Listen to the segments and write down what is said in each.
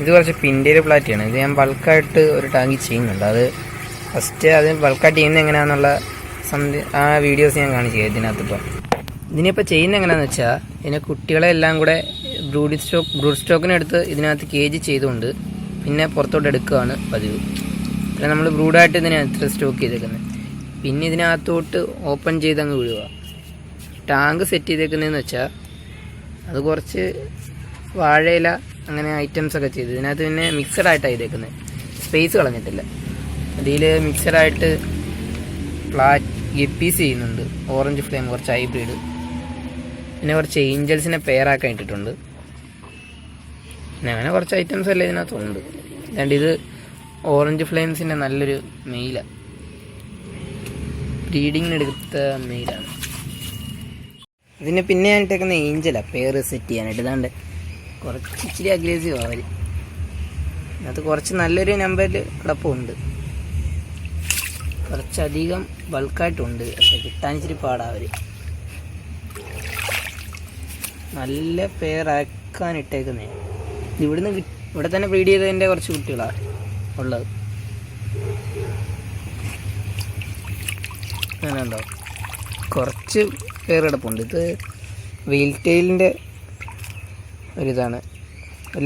ഇത് കുറച്ച് പിന്റേര് പ്ലാറ്റിയാണ് ഇത് ഞാൻ ബൾക്കായിട്ട് ഒരു ടാങ്കിൽ ചെയ്യുന്നുണ്ട്. അത് ഫസ്റ്റ് അത് ബൾക്കായിട്ട് ചെയ്യുന്നത് എങ്ങനെയാണെന്നുള്ള സംതി ആ വീഡിയോസ് ഞാൻ കാണിച്ചു ഇതിനകത്ത് ഇപ്പം ഇതിനിപ്പോൾ ചെയ്യുന്നത് എങ്ങനെയാണെന്ന് വെച്ചാൽ ഇതിനെ കുട്ടികളെ എല്ലാം കൂടെ ബ്രൂഡി സ്റ്റോക്ക് ബ്രൂഡ് സ്റ്റോക്കിനെടുത്ത് ഇതിനകത്ത് കേജ് ചെയ്തുകൊണ്ട് പിന്നെ പുറത്തോട്ട് എടുക്കുകയാണ് പതിവ്. പിന്നെ നമ്മൾ ബ്രൂഡായിട്ട് ഇതിനകത്ത് സ്റ്റോക്ക് ചെയ്തേക്കുന്നത്. പിന്നെ ഇതിനകത്തോട്ട് ഓപ്പൺ ചെയ്ത് അങ്ങ് വിടുക. ടാങ്ക് സെറ്റ് ചെയ്തേക്കുന്നതെന്ന് വെച്ചാൽ അത് കുറച്ച് വാഴയില അങ്ങനെ ഐറ്റംസ് ഒക്കെ ചെയ്ത്. ഇതിനകത്ത് പിന്നെ മിക്സഡ് ആയിട്ടാണ് ചെയ്തേക്കുന്നത് സ്പേസ് കളഞ്ഞിട്ടില്ല. അതിൽ മിക്സഡായിട്ട് ഫ്ലാറ്റ് ഗപ്പീസ് ചെയ്യുന്നുണ്ട്. ഓറഞ്ച് ഫ്ലെയിം കുറച്ച് ഹൈബ്രിഡ് പിന്നെ കുറച്ച് ഏഞ്ചൽസിനെ പെയറാക്കാൻ ഇട്ടിട്ടുണ്ട്. പിന്നെ അങ്ങനെ കുറച്ച് ഐറ്റംസ് അല്ലേ ഇതിനകത്തുണ്ട്. രണ്ട് ഇത് ഓറഞ്ച് ഫ്ലെയിംസിന്റെ നല്ലൊരു മെയിലാണ് ബ്രീഡിങ്ങിനെടുത്ത മെയിലാണ് ഇതിന് പിന്നെ ഞാൻ ഇട്ടേക്കുന്ന ഏഞ്ചലാണ് പേര് സെറ്റ് ചെയ്യാനായിട്ട്. ഇതാണ്ട് കുറച്ച് ഇച്ചിരി അഗ്രസീവ് അവർ അത് കുറച്ച് നല്ലൊരു നമ്പറിൽ കിടപ്പുണ്ട്. കുറച്ചധികം ബൾക്കായിട്ടുണ്ട് പക്ഷെ കിട്ടാൻ ഇച്ചിരി പാടാ അവർ നല്ല പേറാക്കാൻ ഇട്ടേക്കുന്നേ. ഇവിടുന്ന് ഇവിടെ തന്നെ ബ്രീഡ് ചെയ്തതിന്റെ കുറച്ച് കുട്ടികളാണ് ഉള്ളത്. അങ്ങനെ ഉണ്ടോ കുറച്ച് പേർ കിടപ്പുണ്ട്. ഇത് വെയിൽ ടെയിലിന്റെ ഒരിതാണ്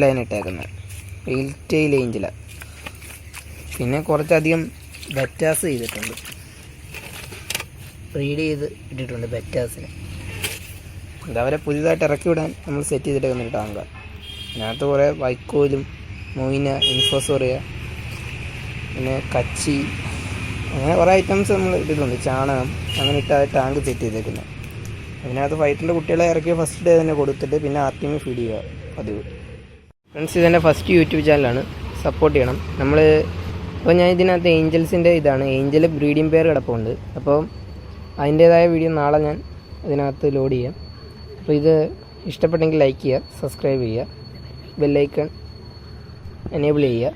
ലൈൻ ഇട്ടേക്കുന്നത്. ടെയിൽ ഏഞ്ചിലാണ് പിന്നെ കുറച്ചധികം ബറ്റാസ് ചെയ്തിട്ടുണ്ട്. റീഡ് ചെയ്ത് ഇട്ടിട്ടുണ്ട് ബറ്റാസിന് അത് അവരെ പുതിയതായിട്ട് ഇറക്കി വിടാൻ നമ്മൾ സെറ്റ് ചെയ്തിട്ടേക്കുന്ന ടാങ്ക അതിനകത്ത് കുറേ വൈക്കോലും മൊയിന ഇൻഫോസോറിയ പിന്നെ കച്ചി അങ്ങനെ കുറേ ഐറ്റംസ് നമ്മൾ ഇട്ടിട്ടുണ്ട്. ചാണകം അങ്ങനെ ഇട്ട് ടാങ്ക് സെറ്റ് ചെയ്തേക്കുന്നത്. അതിനകത്ത് ഫൈറ്ററിന്റെ കുട്ടികളെ ഇറക്കി ഫസ്റ്റ് ഡേ തന്നെ കൊടുത്തിട്ട് പിന്നെ ആർട്ടിമി ഫീഡ് ചെയ്യുക പതിവ്. ഫ്രണ്ട്സ് ഇതെന്റെ ഫസ്റ്റ് യൂട്യൂബ് ചാനലാണ് സപ്പോർട്ട് ചെയ്യണം. നമ്മൾ അപ്പോൾ ഞാൻ ഇതിനകത്ത് ഏഞ്ചൽസിന്റെ ഇതാണ്. ഏഞ്ചൽ ബ്രീഡിംഗ് പെയർ കിടപ്പുണ്ട്. അപ്പോൾ അതിന്റേതായ വീഡിയോ നാളെ ഞാൻ ഇതിനകത്ത് ലോഡ് ചെയ്യാം. അപ്പോൾ ഇത് ഇഷ്ടപ്പെട്ടെങ്കിൽ ലൈക്ക് ചെയ്യുക സബ്സ്ക്രൈബ് ചെയ്യുക ബെല്ലൈക്കൺ എനേബിൾ ചെയ്യുക.